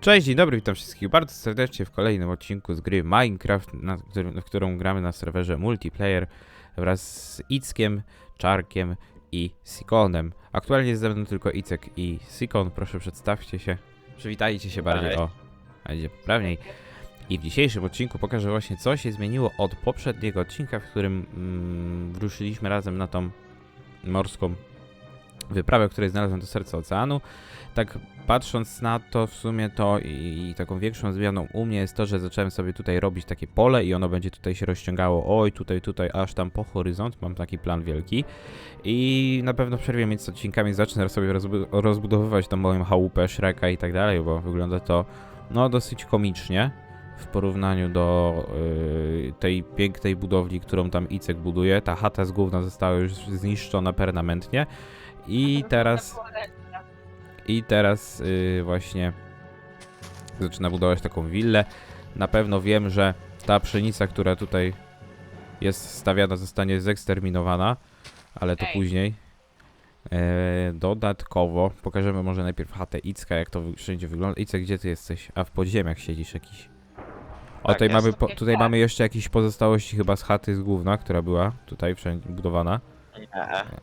Cześć, dzień dobry, witam wszystkich bardzo serdecznie w kolejnym odcinku z gry Minecraft, na którym, w którą gramy na serwerze multiplayer wraz z Ickiem, Czarkiem i Sikonem. Aktualnie jest ze mną tylko Icek i Sikon, proszę przedstawcie się. Przywitajcie się bardziej, o, będzie poprawniej. I w dzisiejszym odcinku pokażę właśnie co się zmieniło od poprzedniego odcinka, w którym mm, wruszyliśmy razem na tą morską wyprawę, której znalazłem do serca oceanu. Tak patrząc na to w sumie to i, i taką większą zmianą u mnie jest to, że zacząłem sobie tutaj robić takie pole i ono będzie tutaj się rozciągało oj tutaj, tutaj, aż tam po horyzont, mam taki plan wielki i na pewno w przerwie między odcinkami zacznę sobie rozbu- rozbudowywać tą moją chałupę, Shreka i tak dalej, bo wygląda to no dosyć komicznie w porównaniu do yy, tej pięknej budowli, którą tam Icek buduje. Ta chata z gówna została już zniszczona permanentnie i teraz... I teraz y, właśnie zaczyna budować taką willę. Na pewno wiem, że ta pszenica, która tutaj jest stawiana, zostanie zeksterminowana, ale to Ej. później. E, dodatkowo pokażemy może najpierw chatę Icka, jak to wszędzie wygląda. Icek, gdzie ty jesteś? A w podziemiach siedzisz jakiś. O, Tak tutaj, mamy, po, tutaj mamy jeszcze jakieś pozostałości chyba z chaty z gówna, która była tutaj wszędzie budowana. Nie,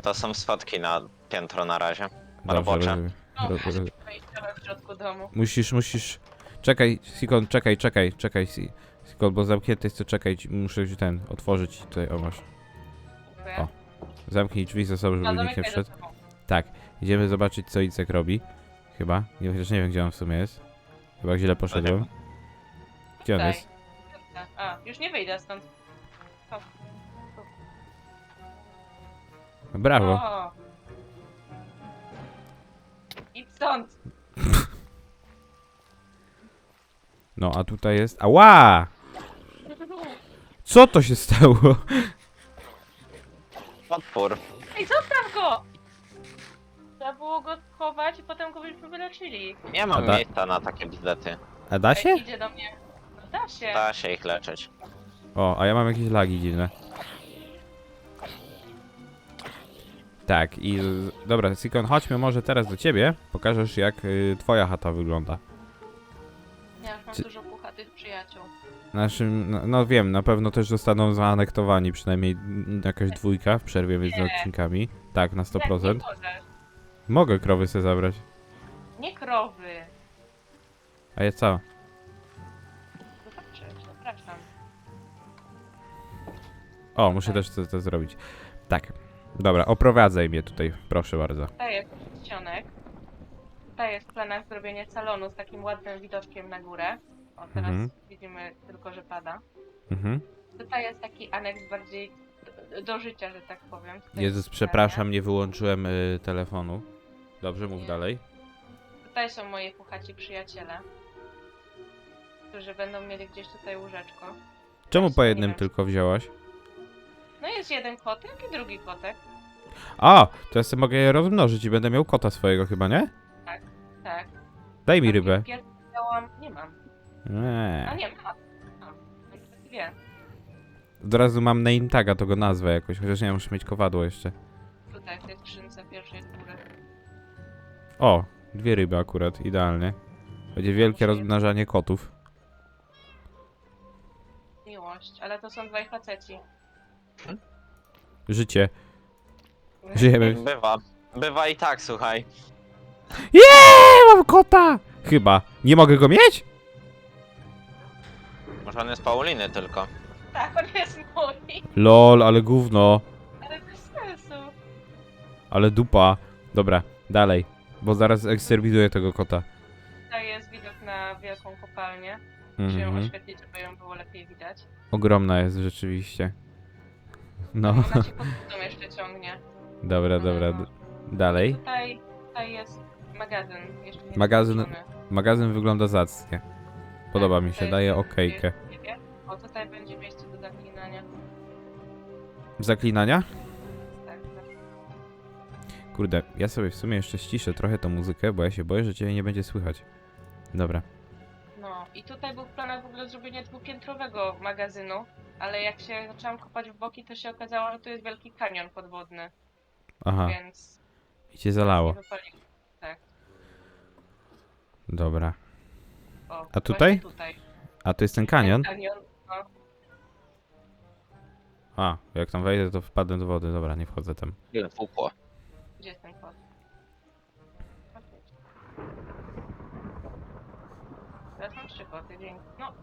to są schodki na piętro na razie. Dobrze, Robocze. rozumiem. No, Ro- ro- wejściowe w środku domu. Musisz, musisz. Czekaj, Sikon, czekaj, czekaj, czekaj, Si- Sikon, bo zamknięty jest to czekaj, ci- muszę ci ten otworzyć tutaj, o masz. Dziękuję. O, Zamknij drzwi za sobą, żeby nikt nie zamykaj wszedł. Tak, idziemy zobaczyć co Icek robi. Chyba, nie, chociaż nie wiem gdzie on w sumie jest. Chyba źle poszedłem. Gdzie on Tutaj. jest? A, już nie wyjdę stąd. Brawo. O. Stąd. No, a tutaj jest... Ała! Co to się stało? Otwór. Ej, zostaw go! Trzeba było go schować i potem go byśmy wyleczyli. Nie A mam da- miejsca na takie bzdety. A da się? Ej, idzie do mnie. No da się. Da się ich leczyć. O, a ja mam jakieś lagi dziwne. Tak, i dobra, Sikon, chodźmy może teraz do ciebie. Pokażesz, jak y, twoja chata wygląda. Ja już mam Czy- dużo puchatych przyjaciół. Naszym, no, no wiem, na pewno też zostaną zaanektowani, przynajmniej mm, jakaś dwójka w przerwie między odcinkami. Tak, na Jak 100%. nie możesz. Mogę krowy sobie zabrać. Nie krowy. A ja co? Zobaczysz, zapraszam. O, muszę też to, to zrobić. Tak. Dobra, oprowadzaj mnie tutaj, proszę bardzo. Tutaj jest ścianek. Tutaj jest w planach zrobienie salonu z takim ładnym widoczkiem na górę. O, teraz Mhm. widzimy tylko, że pada. Mhm. Tutaj jest taki aneks bardziej do, do życia, że tak powiem. Tutaj Jezus, jest przepraszam, nie wyłączyłem y, telefonu. Dobrze, mów Nie. dalej. Tutaj są moi puchaci przyjaciele, którzy będą mieli gdzieś tutaj łóżeczko. Czemu po nie jednym wiem. tylko wzięłaś? No jest jeden kotek i drugi kotek. A, to ja sobie mogę je rozmnożyć i będę miał kota swojego chyba, nie? Tak. Daj mi A rybę. Pierwszy miałam... Nie mam. A Nie. nie, mam. Mam. Dwie. Od razu mam name taga, to go nazwę jakoś, chociaż nie muszę mieć kowadło jeszcze. Tutaj w tej skrzynce pierwszej góry. O, dwie ryby akurat, idealnie. Będzie wielkie rozmnażanie kotów. Miłość, ale to są dwaj faceci. Życie. Żyjemy. Bywa. Bywa i tak, słuchaj. Jeee, mam kota! Chyba. Nie mogę go mieć? Może on jest Pauliny tylko. Tak, on jest mój. Lol, ale gówno. Ale bez sensu. Ale dupa. Dobra, dalej. Bo zaraz eksterminuję tego kota. Tutaj jest widok na wielką kopalnię. Muszę ją Mhm. oświetlić, żeby ją było lepiej widać. Ogromna jest rzeczywiście. No, Ona pod wodą jeszcze ciągnie. dobra, dobra. d- Dalej. Tutaj, tutaj jest magazyn. Jeszcze nie Magazyn-. Magazyn wygląda zacnie. Podoba mi się, Tutaj daje jest- okejkę. O, tutaj będzie miejsce do zaklinania. Zaklinania? Tak, tak. Kurde, ja sobie w sumie jeszcze ściszę trochę tą muzykę, bo ja się boję, że ciebie nie będzie słychać. Dobra. I tutaj był w planach w ogóle zrobienie dwupiętrowego magazynu, ale jak się zaczęłam kopać w boki, to się okazało, że to jest wielki kanion podwodny, Aha, więc i cię zalało. nie wypaliło. Dobra. O, A tutaj? tutaj. A to jest ten kanion? Kanion, no. A, jak tam wejdę, to wpadnę do wody. Dobra, nie wchodzę tam. Ile. Gdzie jest ten kod? Koty, dzięki. No.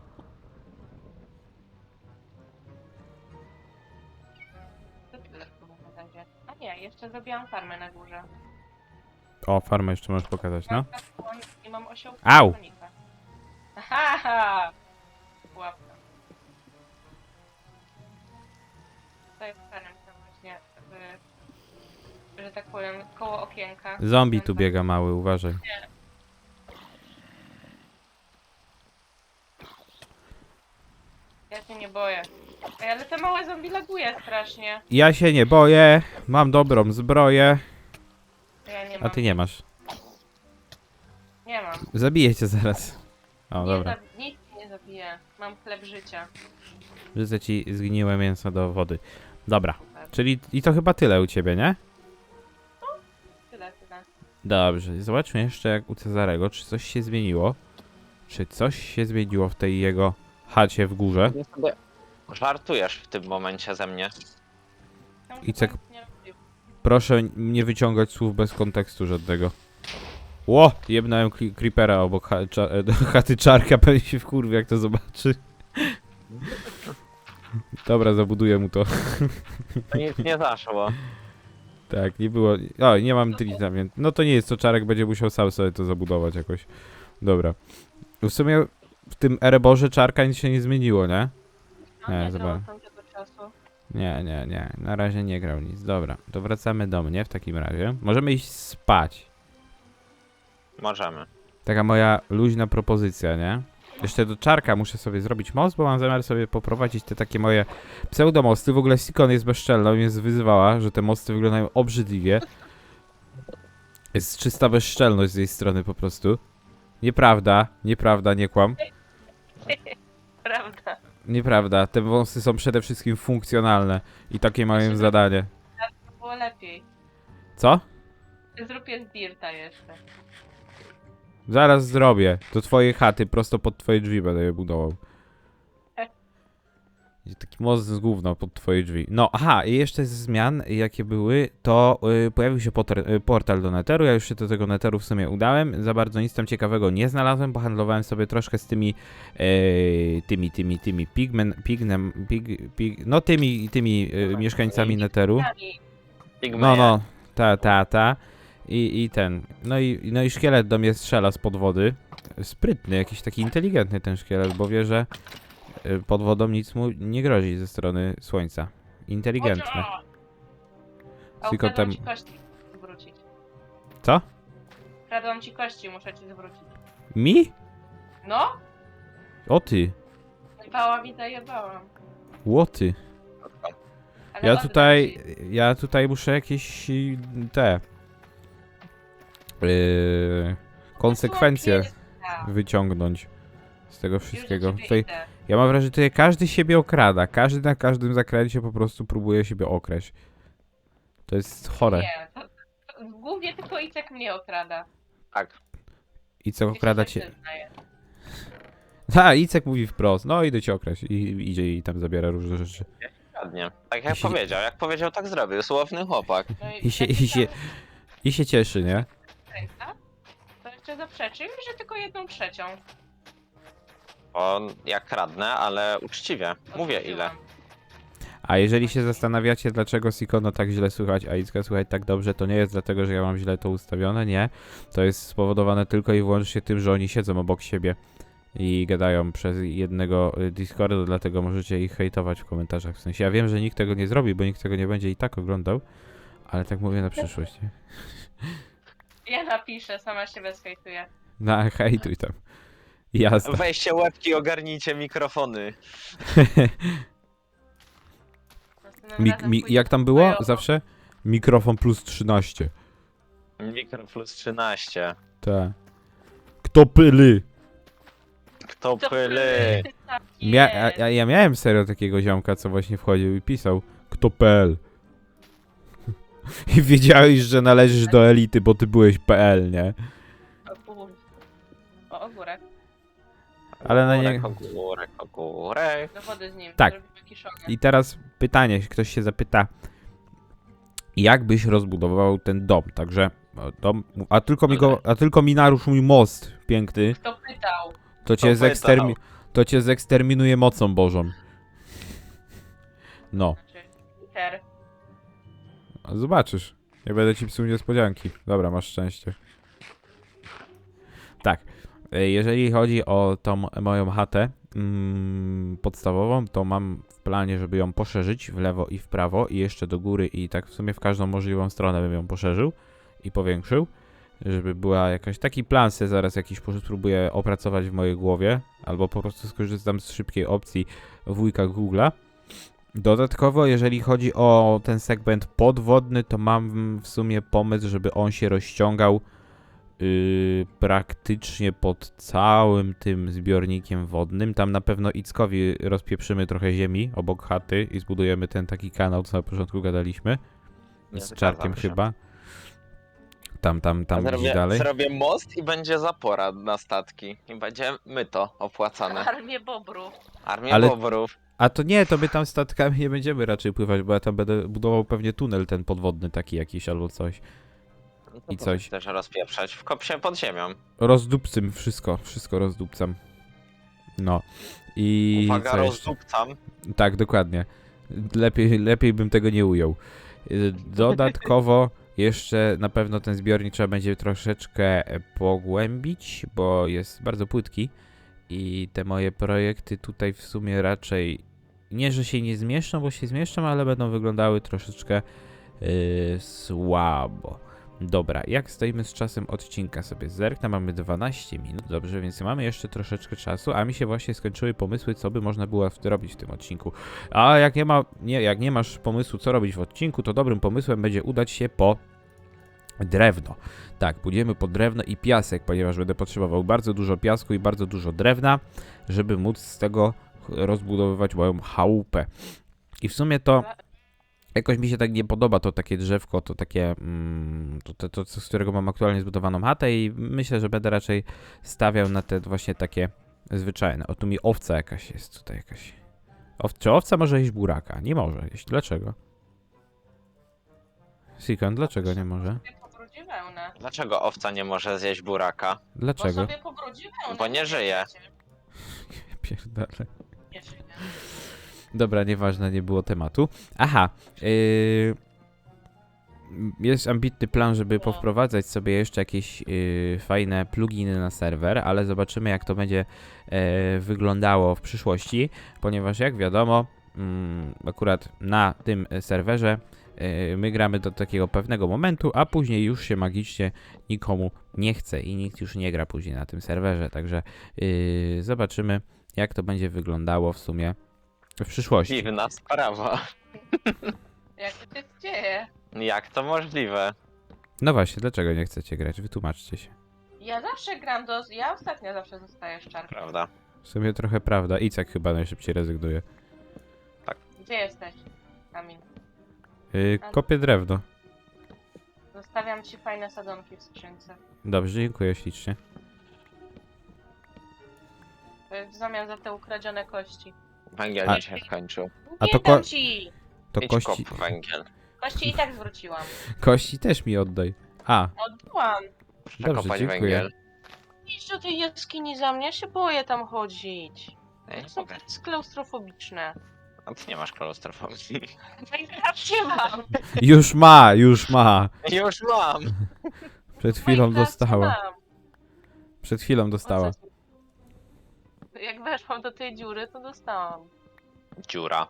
To tyle w tym razie. A nie, jeszcze zrobiłam farmę na górze. O, farmę jeszcze możesz pokazać, no. Mam I mam osiołka Au! konika. Aha! Pułapka. Tutaj staram się właśnie, w, że tak powiem, koło okienka. Zombie tu biega mały, uważaj. Ja się nie boję. Ej, ale te małe zombie laguje strasznie. Ja się nie boję, mam dobrą zbroję, Ja nie mam. a ty nie masz. Nie mam. Zabiję cię zaraz. O, nie dobra. Za, nic nie zabiję. Mam chleb życia. Rzucę ci zgniłe mięso do wody. Dobra, czyli i to chyba tyle u ciebie, nie? Tyle, tyle. Dobrze, zobaczmy jeszcze jak u Cezarego, czy coś się zmieniło. Czy coś się zmieniło w tej jego chacie w górze? Nie sobie żartujesz w tym momencie ze mnie. Icek. robił. Proszę nie wyciągać słów bez kontekstu żadnego. Ło! Jebnąłem cli- creepera obok cha cza e, chaty czarka, pewnie się wkurwi jak to zobaczy. Dobra, zabuduję mu to. To nic nie zaszło. Tak, nie było... O, nie mam drita, więc... No to nie jest to czarek, będzie musiał sam sobie to zabudować jakoś. Dobra. W sumie w tym Ereborze czarka nic się nie zmieniło, nie? No, Nie, nie zobacz. było tamtego czasu. Nie, nie, nie. Na razie nie grał nic. Dobra, to wracamy do mnie w takim razie. Możemy iść spać. Możemy. Taka moja luźna propozycja, nie? Jeszcze do czarka muszę sobie zrobić most, bo mam zamiar sobie poprowadzić te takie moje pseudomosty. W ogóle Sikon jest bezczelna, mnie wyzywała, że te mosty wyglądają obrzydliwie. Jest czysta bezczelność z jej strony po prostu. Nieprawda, nieprawda, nie kłam. Prawda. Nieprawda, te mosty są przede wszystkim funkcjonalne i takie mają zadanie. To było lepiej. Co? Zrób je z Dirta jeszcze. Zaraz zrobię. Do twojej chaty, prosto pod twoje drzwi będę je budował. Taki most z gówno pod twoje drzwi. No, aha, i jeszcze ze zmian, jakie były, to y, pojawił się y, portal do Netheru. Ja już się do tego Netheru w sumie udałem. Za bardzo nic tam ciekawego nie znalazłem. Pohandlowałem sobie troszkę z tymi, y, tymi, tymi, tymi pigmen, pignem, pig, pig, no tymi, tymi y, mieszkańcami Netheru. Nami. No, no, ta, ta, ta. I, I ten. No i, no i szkielet do mnie strzela z pod wody. Sprytny, jakiś taki inteligentny ten szkielet, bo wie, że pod wodą nic mu nie grozi ze strony słońca. Inteligentny. A Tylko ukradłam tam. ci kości zwrócić. Co? Kradłam ci kości, muszę ci zwrócić. Mi? No? O ty. Bałam i zajebałam. Łoty. Ale Ja oddam tutaj. ci. Ja tutaj muszę jakieś y, te. Yy, konsekwencje Tak, wyciągnąć z tego już do wszystkiego. ciebie Tutaj idę. Ja mam wrażenie, że tutaj każdy siebie okrada. Każdy na każdym zakręcie po prostu próbuje siebie okraść. To jest chore. Nie, to, to, głównie tylko Icek mnie okrada. Tak. I co się okrada tak cię? A, Icek mówi wprost. No, idę cię okraść. I idzie i tam zabiera różne rzeczy. Ładnie. Tak jak Jeśli- powiedział. Jak powiedział, tak zrobił. Słowny chłopak. No I się, i się, i się cieszy, nie? zakręca, To jeszcze zaprzeczył, że tylko jedną trzecią. Bo jak kradnę, ale uczciwie. Mówię ile. A jeżeli się zastanawiacie, dlaczego Sikono tak źle słychać, a Icka słychać tak dobrze, to nie jest dlatego, że ja mam źle to ustawione, nie. To jest spowodowane tylko i wyłącznie tym, że oni siedzą obok siebie i gadają przez jednego y, Discorda, dlatego możecie ich hejtować w komentarzach. W sensie, ja wiem, że nikt tego nie zrobi, bo nikt tego nie będzie i tak oglądał, ale tak mówię na przyszłość, nie? Ja napiszę, sama siebie skejtuję. Na hejtuj tam. Jasne. Weźcie łebki, ogarnijcie mikrofony. Następnym Mi, razem mi, pójdę jak tam było zawsze? Mikrofon plus 13. Mikro plus 13. Tak. Kto pyli? Kto To pyly? Tak Mia jest. ja miałem serio takiego ziomka, co właśnie wchodził i pisał Kto PL? I wiedziałeś, że należysz do elity, bo ty byłeś PL, nie? Ale na nie... ogórek, ogórek. Do wody z nim. Tak. Zrobimy kiszonkę. I teraz pytanie, ktoś się zapyta, jak byś rozbudował ten dom? Także o, dom, a tylko mi go, a tylko mi narusz mój most piękny, Kto pytał? to cię, pytał? zekstermi, to cię zeksterminuje mocą Bożą. No, Znaczy, liter. a zobaczysz. Nie będę ci psuł niespodzianki. Dobra, masz szczęście. Tak. E, Jeżeli chodzi o tą moją chatę mm, podstawową, to mam w planie, żeby ją poszerzyć w lewo i w prawo i jeszcze do góry i tak w sumie w każdą możliwą stronę bym ją poszerzył i powiększył, żeby była jakaś taki plan se zaraz jakiś spróbuję opracować w mojej głowie, albo po prostu skorzystam z szybkiej opcji wujka Google'a. Dodatkowo, jeżeli chodzi o ten segment podwodny, to mam w sumie pomysł, żeby on się rozciągał yy, praktycznie pod całym tym zbiornikiem wodnym. Tam na pewno Ickowi rozpieprzymy trochę ziemi obok chaty i zbudujemy ten taki kanał, co na początku gadaliśmy. Nie Z czarkiem chyba. Tam, tam, tam gdzieś zrobię, dalej. zrobię most i będzie zapora na statki. I będzie myto opłacane. Armię bobrów. Armię Ale- bobrów. A to nie, to my tam statkami nie będziemy raczej pływać, bo ja tam będę budował pewnie tunel ten podwodny taki jakiś albo coś. I coś. Też rozpieprzać. Wkop się pod ziemią. Rozdupcym wszystko, wszystko rozdupcam. No. I Uwaga, co jeszcze? rozdupcam. Tak, dokładnie. Lepiej, lepiej bym tego nie ujął. Y, Dodatkowo jeszcze na pewno ten zbiornik trzeba będzie troszeczkę pogłębić, bo jest bardzo płytki i te moje projekty tutaj w sumie raczej nie, że się nie zmieszczą, bo się zmieszczą, ale będą wyglądały troszeczkę yy, słabo. Dobra, jak stoimy z czasem odcinka sobie zerknę, mamy 12 minut, dobrze, więc mamy jeszcze troszeczkę czasu, a mi się właśnie skończyły pomysły, co by można było robić w tym odcinku. A jak nie ma, nie, jak nie masz pomysłu, co robić w odcinku, to dobrym pomysłem będzie udać się po drewno. Tak, pójdziemy po drewno i piasek, ponieważ będę potrzebował bardzo dużo piasku i bardzo dużo drewna, żeby móc z tego rozbudowywać moją chałupę. I w sumie to jakoś mi się tak nie podoba to takie drzewko, to takie, mm, to, to, to, z którego mam aktualnie zbudowaną chatę i myślę, że będę raczej stawiał na te właśnie takie zwyczajne. O, tu mi owca jakaś jest, tutaj jakaś. Ow, czy owca może jeść buraka? Nie może jeść. Dlaczego? Sikon, dlaczego nie może? Sobie pobrudzi wełnę. Dlaczego owca nie może zjeść buraka? Bo Dlaczego? sobie pobrudzi wełnę. Bo nie żyje. Pierdolę. Nie żyje. Dobra, nieważne, nie było tematu. Aha, yy, jest ambitny plan, żeby powprowadzać sobie jeszcze jakieś yy, fajne pluginy na serwer, ale zobaczymy jak to będzie e, wyglądało w przyszłości, ponieważ jak wiadomo, mm, akurat na tym serwerze e, my gramy do takiego pewnego momentu, a później już się magicznie nikomu nie chce i nikt już nie gra później na tym serwerze, także yy, zobaczymy jak to będzie wyglądało w sumie w przyszłości. Dziwna sprawa. Jak to się dzieje? Jak to możliwe? No właśnie, dlaczego nie chcecie grać? Wytłumaczcie się. Ja zawsze gram do... Ja ostatnio zawsze zostaję z czarkiem. Prawda. W sumie trochę prawda. Icek chyba najszybciej rezygnuje. Gdzie jesteś, Kamil? Yy, kopię drewno. Zostawiam ci fajne sadzonki w skrzynce. Dobrze, dziękuję ślicznie. To jest w zamian za te ukradzione kości. Węgiel A- mi się skończył. A Nie to ko- ci! To kości, kop węgiel. Kości i tak zwróciłam. kości też mi oddaj. A, Odbyłam. Przekopać dziękuję. węgiel. Idź do tej jaskini za mnie, ja się boję tam chodzić. Ej, To są mogę. jest klaustrofobiczne. A ty nie masz klaustrofobii. Nie mam. już ma, już ma. Już mam! Przed chwilą Minecraft dostała. mam. Przed chwilą dostała. O co Jak weszłam do tej dziury, to dostałam. Dziura.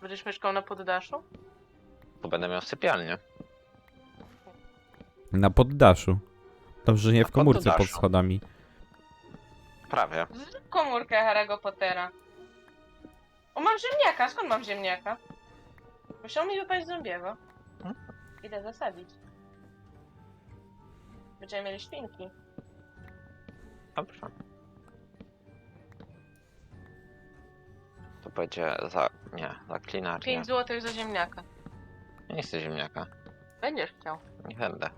Będziesz mieszkał na poddaszu? Tu będę miał sypialnię. Na poddaszu. Dobrze, nie Na w komórce pod poddaszu. schodami. Prawie. Zrób komórkę Harry'ego Pottera. O, mam ziemniaka. Skąd mam ziemniaka? Musiał mi wypaść zombiego. Hmm? Idę zasadzić. Będziemy mieli świnki. Dobrze. To będzie za... nie, za klinarnię. 5 zł za ziemniaka. Ja nie chcę ziemniaka. Będziesz chciał. Nie będę.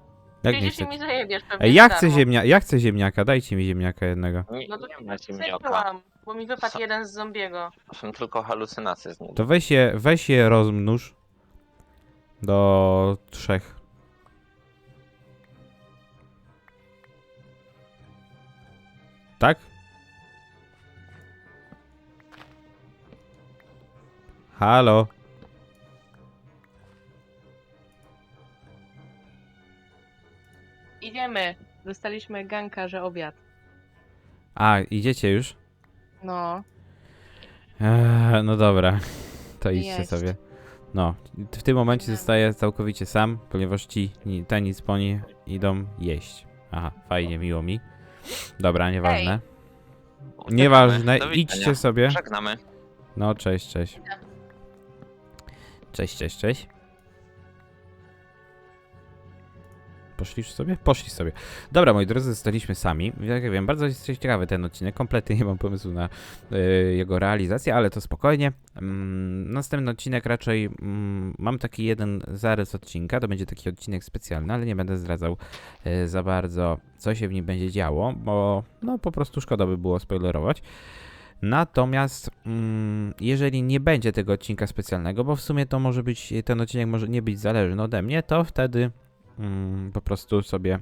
Jak nie i chcecie? mi zajebiesz pewnie Ej, ja za chcę darmo. ziemnia, ja chcę ziemniaka, dajcie mi ziemniaka jednego. Nie, No to nie ma ziemniaka. Zepsułam, bo mi wypadł jeden z zombiego. Są tylko halucynacje z nim. To weź je, weź je rozmnóż do trzech. Tak? Halo? Idziemy. Dostaliśmy ganka, że obiad. A, idziecie już? No. Eee, no dobra, to idźcie Jeść. sobie. No, w tym momencie zostaję całkowicie sam, ponieważ ci ni- te nic po nie idą jeść. Aha, fajnie, miło mi. Dobra, nieważne. Uciekamy. Nieważne, Do idźcie sobie. Żegnamy. No, cześć, cześć. Cześć, cześć, cześć. Poszli sobie? Poszli sobie. Dobra, moi drodzy, zostaliśmy sami. Jak ja wiem, bardzo jest ciekawy ten odcinek. Kompletnie nie mam pomysłu na y, jego realizację, ale to spokojnie. Mm, następny odcinek raczej mm, mam taki jeden zarys odcinka. To będzie taki odcinek specjalny, ale nie będę zdradzał y, za bardzo, co się w nim będzie działo, bo no po prostu szkoda by było spoilerować. Natomiast mm, jeżeli nie będzie tego odcinka specjalnego, bo w sumie to może być, ten odcinek może nie być zależny ode mnie, to wtedy mm, po prostu sobie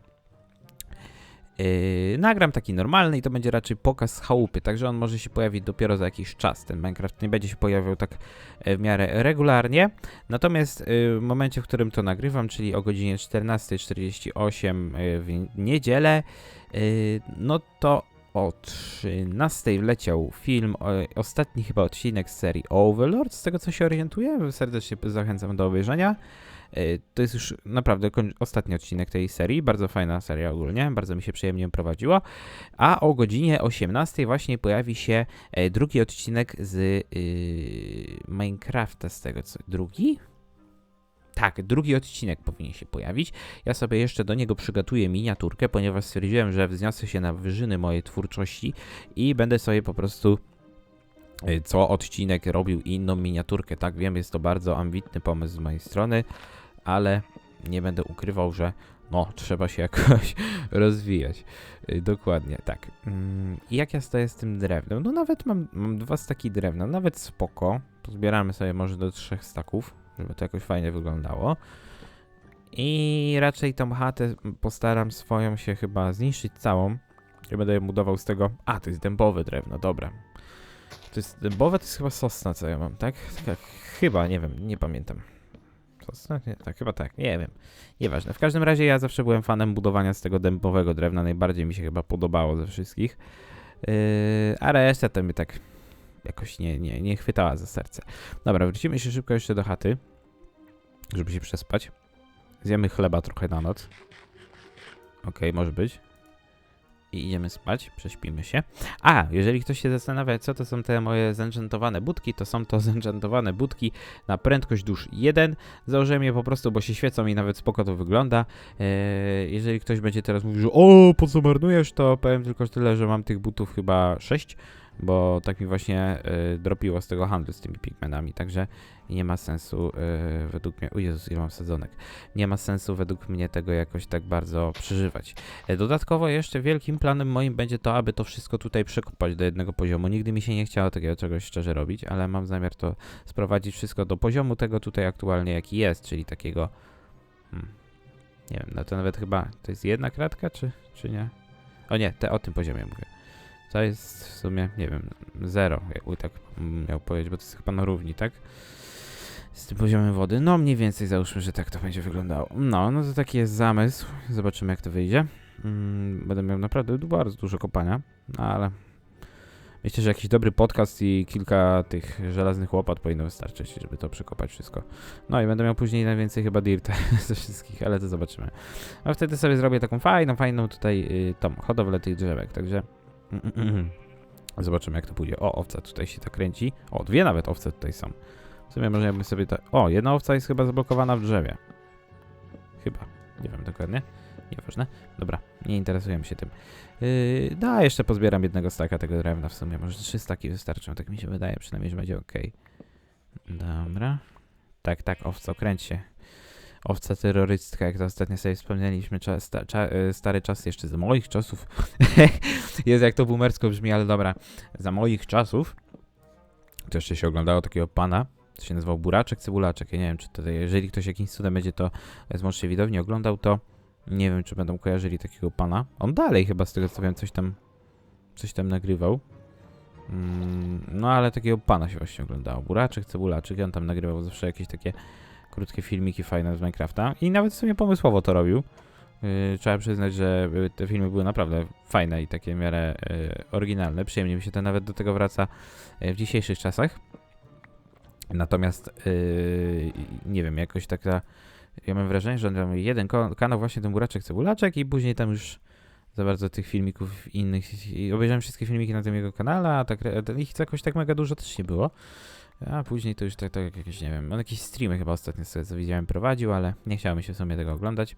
yy, nagram taki normalny i to będzie raczej pokaz z chałupy, także on może się pojawić dopiero za jakiś czas. Ten Minecraft nie będzie się pojawiał tak e, w miarę regularnie. Natomiast yy, w momencie, w którym to nagrywam, czyli o godzinie 14.48 yy, w niedzielę, yy, no to o 13 wleciał film, ostatni chyba odcinek z serii Overlord, z tego co się orientuję. Serdecznie zachęcam do obejrzenia. E, To jest już naprawdę ostatni odcinek tej serii. Bardzo fajna seria ogólnie, bardzo mi się przyjemnie prowadziło. A o godzinie 18 właśnie pojawi się e, drugi odcinek z yy, Minecrafta, z tego co. Drugi? Tak, drugi odcinek powinien się pojawić. Ja sobie jeszcze do niego przygotuję miniaturkę, ponieważ stwierdziłem, że wzniosę się na wyżyny mojej twórczości i będę sobie po prostu y, co odcinek robił inną miniaturkę. Tak, wiem, jest to bardzo ambitny pomysł z mojej strony, ale nie będę ukrywał, że no, trzeba się jakoś rozwijać. Y, Dokładnie, tak. Mm, I jak ja stoję z tym drewnem? No nawet mam, mam dwa staki drewna, nawet spoko. Pozbieramy sobie może do trzech staków, żeby to jakoś fajnie wyglądało. I raczej tą chatę postaram swoją się chyba zniszczyć całą. Ja będę budował z tego. A, to jest dębowe drewno, dobra. To jest dębowe, to jest chyba sosna, co ja mam, tak? tak chyba, nie wiem, nie pamiętam. Sosna? Nie, tak, chyba tak, nie wiem. Nieważne. W każdym razie ja zawsze byłem fanem budowania z tego dębowego drewna. Najbardziej mi się chyba podobało ze wszystkich. Yy, a reszta to mi tak jakoś nie, nie, nie chwytała za serce. Dobra, wrócimy się szybko jeszcze do chaty, żeby się przespać. Zjemy chleba trochę na noc. Okej, może być. I idziemy spać, prześpimy się. A, jeżeli ktoś się zastanawia, co to są te moje zenchantowane budki, to są to zenchantowane budki na prędkość dusz 1. Założyłem je po prostu, bo się świecą i nawet spoko to wygląda. Eee, jeżeli ktoś będzie teraz mówił, że o, po co marnujesz, to powiem tylko tyle, że mam tych butów chyba 6, bo tak mi właśnie e, dropiło z tego handlu z tymi pigmenami, także nie ma sensu e, według mnie, o Jezus, ile mam sadzonek, nie ma sensu według mnie tego jakoś tak bardzo przeżywać. E, Dodatkowo jeszcze wielkim planem moim będzie to, aby to wszystko tutaj przekopać do jednego poziomu. Nigdy mi się nie chciało takiego czegoś szczerze robić, ale mam zamiar to sprowadzić wszystko do poziomu tego tutaj aktualnie jaki jest, czyli takiego hmm, nie wiem, no to nawet chyba to jest jedna kratka, czy, czy nie? O nie, te, o tym poziomie mówię. To jest w sumie, nie wiem, zero, jakby tak miał powiedzieć, bo to jest chyba na równi, tak? Z tym poziomem wody. No mniej więcej załóżmy, że tak to będzie wyglądało. No, no to taki jest zamysł. Zobaczymy jak to wyjdzie. Mm, będę miał naprawdę bardzo dużo kopania, no ale myślę, że jakiś dobry podcast i kilka tych żelaznych łopat powinno wystarczyć, żeby to przekopać wszystko. No i będę miał później najwięcej chyba dirta ze wszystkich, ale to zobaczymy. A wtedy sobie zrobię taką fajną, fajną tutaj y, tą hodowlę tych drzewek, także zobaczymy jak to pójdzie. O, owca tutaj się tak kręci. O, dwie nawet owce tutaj są. W sumie możemy sobie to... O, jedna owca jest chyba zablokowana w drzewie. Chyba. Nie wiem dokładnie. Nieważne. Dobra, nie interesujemy się tym. Yy, no, a jeszcze pozbieram jednego staka tego drewna w sumie. Może trzy staki wystarczą, tak mi się wydaje. Przynajmniej, że będzie ok. Dobra. Tak, tak, owco, kręć się. Owca terrorystka, jak to ostatnio sobie wspomnieliśmy, cza, sta, cza, e, stary czas jeszcze z moich czasów. Jest jak to boomersko brzmi, ale dobra. Za moich czasów to jeszcze się oglądało takiego pana, to się nazywał Buraczek Cebulaczek. Ja nie wiem, czy to, jeżeli ktoś jakimś cudem będzie to z młodszej widowni oglądał, to nie wiem, czy będą kojarzyli takiego pana. On dalej chyba, z tego co wiem, coś tam, coś tam nagrywał. Mm, no ale takiego pana się właśnie oglądało. Buraczek, Cebulaczek, on tam nagrywał zawsze jakieś takie krótkie filmiki fajne z Minecrafta i nawet w sumie pomysłowo to robił. Yy, trzeba przyznać, że y, te filmy były naprawdę fajne i takie miarę y, oryginalne. Przyjemnie mi się to nawet do tego wraca y, w dzisiejszych czasach. Natomiast yy, nie wiem, jakoś taka. Ja mam wrażenie, że miał jeden kanał, właśnie ten buraczek cebulaczek, i później tam już za bardzo tych filmików innych. I obejrzałem wszystkie filmiki na tym jego kanale, a tak ich jakoś tak mega dużo też nie było. A później to już tak, tak jakieś, nie wiem, on jakieś streamy chyba ostatnio sobie co widziałem prowadził, ale nie chciało mi się w sumie tego oglądać.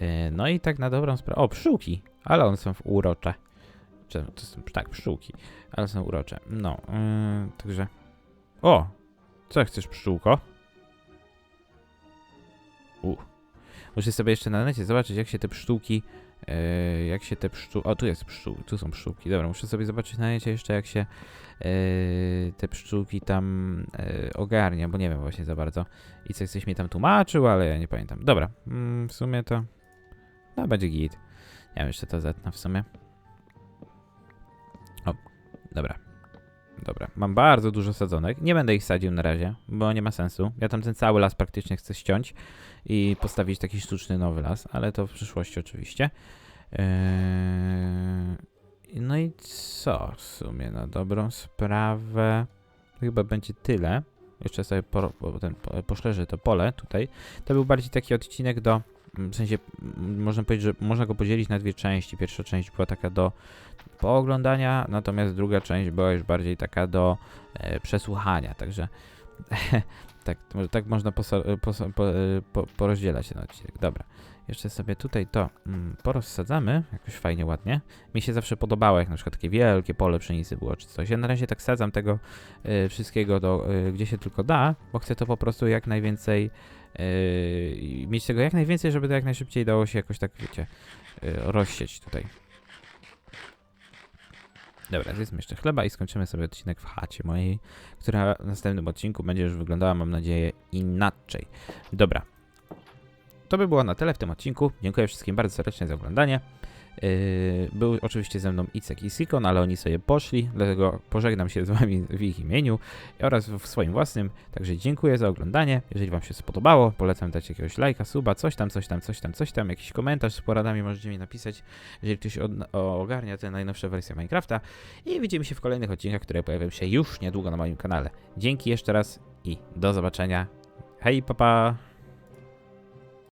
Yy, No i tak na dobrą sprawę. O, pszczółki, ale one są w urocze. Czy, to są, tak, pszczółki, ale są urocze. No, yy, także. O! Co chcesz, pszczółko? U. Muszę sobie jeszcze na necie zobaczyć, jak się te pszczółki. E, jak się te pszczółki. O, tu jest pszczół, tu są pszczółki. Dobra, muszę sobie zobaczyć na necie jeszcze, jak się e, te pszczółki tam e, ogarnia, bo nie wiem właśnie za bardzo. I coś, coś mi tam tłumaczył, ale ja nie pamiętam. Dobra, mm, w sumie to. No, będzie git. Ja wiem, jeszcze to zetnę w sumie. O, dobra. Dobra, mam bardzo dużo sadzonek. Nie będę ich sadził na razie, bo nie ma sensu. Ja tam ten cały las praktycznie chcę ściąć i postawić taki sztuczny nowy las, ale to w przyszłości oczywiście. Eee, no i co w sumie na dobrą sprawę? Chyba będzie tyle. Jeszcze sobie po, po, ten, po, poszerzę to pole tutaj. To był bardziej taki odcinek do. W sensie, można powiedzieć, że można go podzielić na dwie części. Pierwsza część była taka do pooglądania, natomiast druga część była już bardziej taka do e, przesłuchania, także tak, tak można e, po, porozdzielać ten odcinek. Dobra, jeszcze sobie tutaj to mm, porozsadzamy, jakoś fajnie, ładnie. Mi się zawsze podobało, jak na przykład takie wielkie pole pszenicy było, czy coś. Ja na razie tak sadzam tego e, wszystkiego, do, e, gdzie się tylko da, bo chcę to po prostu jak najwięcej, i mieć tego jak najwięcej, żeby to jak najszybciej dało się jakoś tak, wiecie, e, rozsieć tutaj. Dobra, zjedzmy jeszcze chleba i skończymy sobie odcinek w chacie mojej, która w następnym odcinku będzie już wyglądała, mam nadzieję, inaczej. Dobra. To by było na tyle w tym odcinku. Dziękuję wszystkim bardzo serdecznie za oglądanie. Yy, był oczywiście ze mną Icek i Sikon, ale oni sobie poszli, dlatego pożegnam się z wami w ich imieniu oraz w swoim własnym. Także dziękuję za oglądanie. Jeżeli wam się spodobało, polecam dać jakiegoś lajka, suba, coś tam, coś tam, coś tam, coś tam, jakiś komentarz z poradami możecie mi napisać, jeżeli ktoś ogarnia te najnowsze wersje Minecrafta. I widzimy się w kolejnych odcinkach, które pojawią się już niedługo na moim kanale. Dzięki jeszcze raz i do zobaczenia. Hej, papa! Pa.